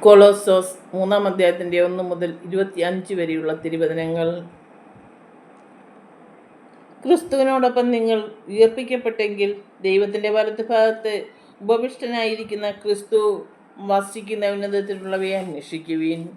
കൊളോസോസ് മൂന്നാം അധ്യായത്തിന്റെ ഒന്ന് മുതൽ ഇരുപത്തി അഞ്ച് വരെയുള്ള തിരുവചനങ്ങൾ. ക്രിസ്തുവിനോടൊപ്പം നിങ്ങൾ ഉയർപ്പിക്കപ്പെട്ടെങ്കിൽ ദൈവത്തിന്റെ വലതുഭാഗത്ത് ഉപവിഷ്ടനായിരിക്കുന്ന ക്രിസ്തു വസിക്കുന്ന ഉന്നതത്തിലുള്ളവയെ അന്വേഷിക്കുവീൻ.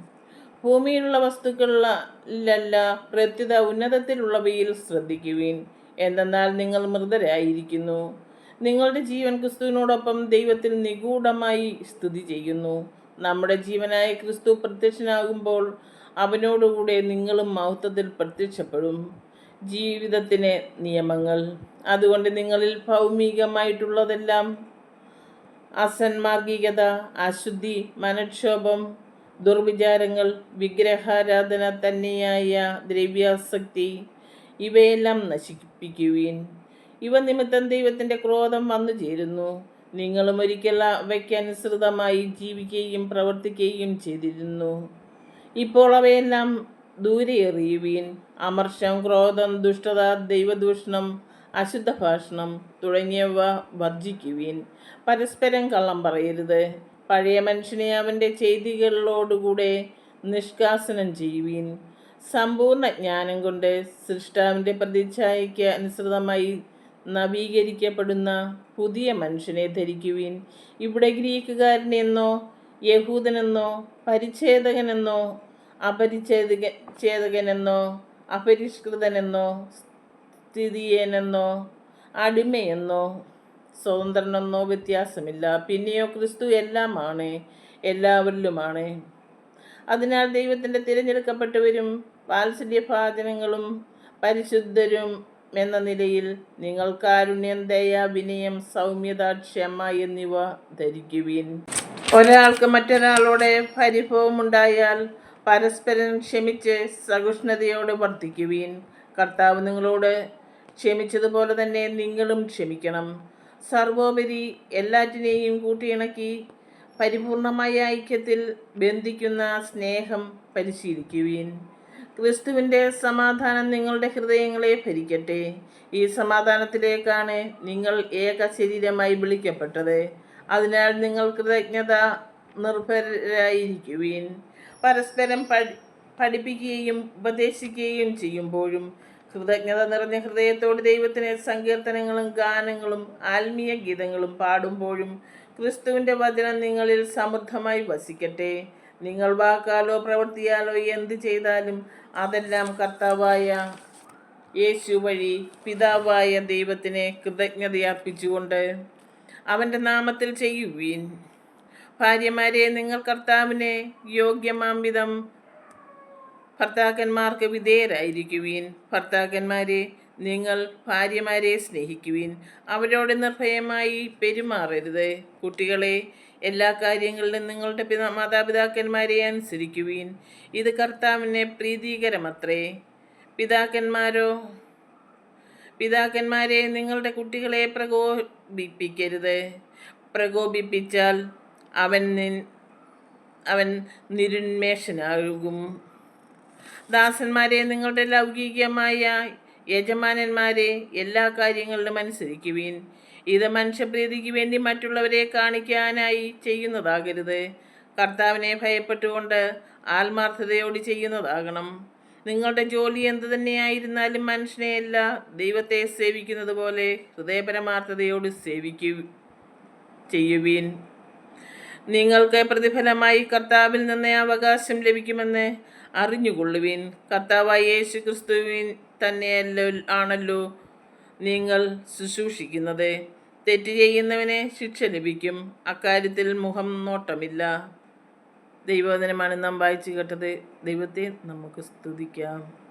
ഭൂമിയിലുള്ള വസ്തുക്കളിലല്ല പ്രത്യുത ഉന്നതത്തിലുള്ളവയിൽ ശ്രദ്ധിക്കുവീൻ. എന്തെന്നാൽ നിങ്ങൾ മൃതരായിരിക്കുന്നു. നിങ്ങളുടെ ജീവൻ ക്രിസ്തുവിനോടൊപ്പം ദൈവത്തിൽ നിഗൂഢമായി സ്തുതി ചെയ്യുന്നു. നമ്മുടെ ജീവനായ ക്രിസ്തു പ്രത്യക്ഷനാകുമ്പോൾ അവനോടുകൂടെ നിങ്ങളും മഹത്വത്തിൽ പ്രത്യക്ഷപ്പെടും. ജീവിതത്തിന് നിയമങ്ങൾ. അതുകൊണ്ട് നിങ്ങളിൽ ഭൗമികമായിട്ടുള്ളതെല്ലാം അസന്മാർഗികത അശുദ്ധി മനക്ഷോഭം ദുർവിചാരങ്ങൾ വിഗ്രഹാരാധന തന്നെയായ ദ്രവ്യാസക്തി ഇവയെല്ലാം നശിപ്പിക്കുവീൻ. ഇവ നിമിത്തം ദൈവത്തിന്റെ ക്രോധം വന്നു ചേരുന്നു നിങ്ങളും ഒരിക്കൽ അവയ്ക്കനുസൃതമായി ജീവിക്കുകയും പ്രവർത്തിക്കുകയും ചെയ്തിരുന്നു. ഇപ്പോൾ അവയെല്ലാം ദൂരെ എറിയുവീൻ. അമർഷം ക്രോധം ദുഷ്ടത ദൈവദൂഷണം അശുദ്ധ ഭാഷണം തുടങ്ങിയവ വർജിക്കുവീൻ പരസ്പരം കള്ളം പറയരുത്. പഴയ മനുഷ്യനെ അവന്റെ ചെയ്തികളിലോടുകൂടെ നിഷ്കാസനം ചെയ്യുവീൻ. സമ്പൂർണ ജ്ഞാനം കൊണ്ട് സൃഷ്ടാവിന്റെ പ്രതിച്ഛായയ്ക്ക് അനുസൃതമായി നവീകരിക്കപ്പെടുന്ന പുതിയ മനുഷ്യനെ ധരിക്കുവിൻ. ഇവിടെ ഗ്രീക്കുകാരനെന്നോ യഹൂദനെന്നോ പരിച്ഛേദകനെന്നോ അപരിച്ഛേദക ഛേദകനെന്നോ അപരിഷ്കൃതനെന്നോ സ്ഥിതിയേനെന്നോ അടിമയെന്നോ സ്വതന്ത്രനെന്നോ വ്യത്യാസമില്ല. പിന്നെയോ ക്രിസ്തു എല്ലാമാണ് എല്ലാവരിലുമാണ്. അതിനാൽ ദൈവത്തിന്റെ തിരഞ്ഞെടുക്കപ്പെട്ടവരും വാത്സല്യഭാചനങ്ങളും പരിശുദ്ധരും എന്ന നിലയിൽ നിങ്ങൾ കാരുണ്യം ദയ വിനയം സൗമ്യത ക്ഷമ എന്നിവ ധരിക്കുവിൻ. ഒരാൾക്ക് മറ്റൊരാളോടെ പരിഭവം ഉണ്ടായാൽ പരസ്പരം ക്ഷമിച്ച് സഹിഷ്ണുതയോടെ വർദ്ധിക്കുവിൻ. കർത്താവ് നിങ്ങളോട് ക്ഷമിച്ചതുപോലെ തന്നെ നിങ്ങളും ക്ഷമിക്കണം. സർവോപരി എല്ലാറ്റിനെയും കൂട്ടിയിണക്കി പരിപൂർണമായ ഐക്യത്തിൽ ബന്ധിക്കുന്ന സ്നേഹം പരിശീലിക്കുവിൻ. ക്രിസ്തുവിന്റെ സമാധാനം നിങ്ങളുടെ ഹൃദയങ്ങളെ ഭരിക്കട്ടെ. ഈ സമാധാനത്തിലേക്കാണ് നിങ്ങൾ ഏക ശരീരമായി വിളിക്കപ്പെട്ടത്. അതിനാൽ നിങ്ങൾ കൃതജ്ഞത നിർഭരായിരിക്കുവീൻ പരസ്പരം പഠി പഠിപ്പിക്കുകയും ഉപദേശിക്കുകയും ചെയ്യുമ്പോഴും കൃതജ്ഞത നിറഞ്ഞ ഹൃദയത്തോട് ദൈവത്തിന് സങ്കീർത്തനങ്ങളും ഗാനങ്ങളും ആത്മീയ ഗീതങ്ങളും പാടുമ്പോഴും ക്രിസ്തുവിന്റെ വചനം നിങ്ങളിൽ സമൃദ്ധമായി വസിക്കട്ടെ. നിങ്ങൾ വാക്കാലോ പ്രവർത്തിയാലോ എന്ത് ചെയ്താലും അതെല്ലാം കർത്താവായ യേശു വഴി പിതാവായ ദൈവത്തിനെ കൃതജ്ഞതയർപ്പിച്ചുകൊണ്ട് അവന്റെ നാമത്തിൽ ചെയ്യുവീൻ. ഭാര്യമാരെ നിങ്ങൾ കർത്താവിനെ യോഗ്യമാം വിധം ഭർത്താക്കന്മാർക്ക് വിധേയരായിരിക്കുവീൻ. ഭർത്താക്കന്മാരെ നിങ്ങൾ ഭാര്യമാരെ സ്നേഹിക്കുവിൻ. അവരോട് നിർഭയമായി പെരുമാറരുത്. കുട്ടികളെ എല്ലാ കാര്യങ്ങളിലും നിങ്ങളുടെ പിതാ മാതാപിതാക്കന്മാരെ അനുസരിക്കുവിൻ. ഇത് കർത്താവിനെ പ്രീതികരമത്രേ. പിതാക്കന്മാരോ പിതാക്കന്മാരെ നിങ്ങളുടെ കുട്ടികളെ പ്രകോപിപ്പിക്കരുത്. പ്രകോപിപ്പിച്ചാൽ അവൻ അവൻ നിരുന്മേഷനാകും. ദാസന്മാരെ നിങ്ങളുടെ ലൗകികമായ യജമാനന്മാരെ എല്ലാ കാര്യങ്ങളിലും അനുസരിക്കുവിൻ ഇത് മനുഷ്യപ്രീതിക്ക് വേണ്ടി മറ്റുള്ളവരെ കാണിക്കാനായി ചെയ്യുന്നതാകരുത്. കർത്താവിനെ ഭയപ്പെട്ടുകൊണ്ട് ആത്മാർത്ഥതയോട് ചെയ്യുന്നതാകണം. നിങ്ങളുടെ ജോലി എന്തു തന്നെയായിരുന്നാലും മനുഷ്യനെയല്ല ദൈവത്തെ സേവിക്കുന്നത് പോലെ ഹൃദയപരമാർത്ഥതയോട് സേവിക്കു ചെയ്യുവീൻ. നിങ്ങൾക്ക് പ്രതിഫലമായി കർത്താവിൽ നിന്ന് അവകാശം ലഭിക്കുമെന്ന് അറിഞ്ഞുകൊള്ളുവിൻ. കർത്താവായ യേശു ക്രിസ്തുവിൻ തന്നെയല്ലോ ആണല്ലോ നിങ്ങൾ ശുശ്രൂഷിക്കുന്നത്. തെറ്റ് ചെയ്യുന്നവന് ശിക്ഷ ലഭിക്കും. അക്കാര്യത്തിൽ മുഖം നോട്ടമില്ല. ദൈവവചനമാണ് നാം വായിച്ചു കേട്ടത്. ദൈവത്തെ നമുക്ക് സ്തുതിക്കാം.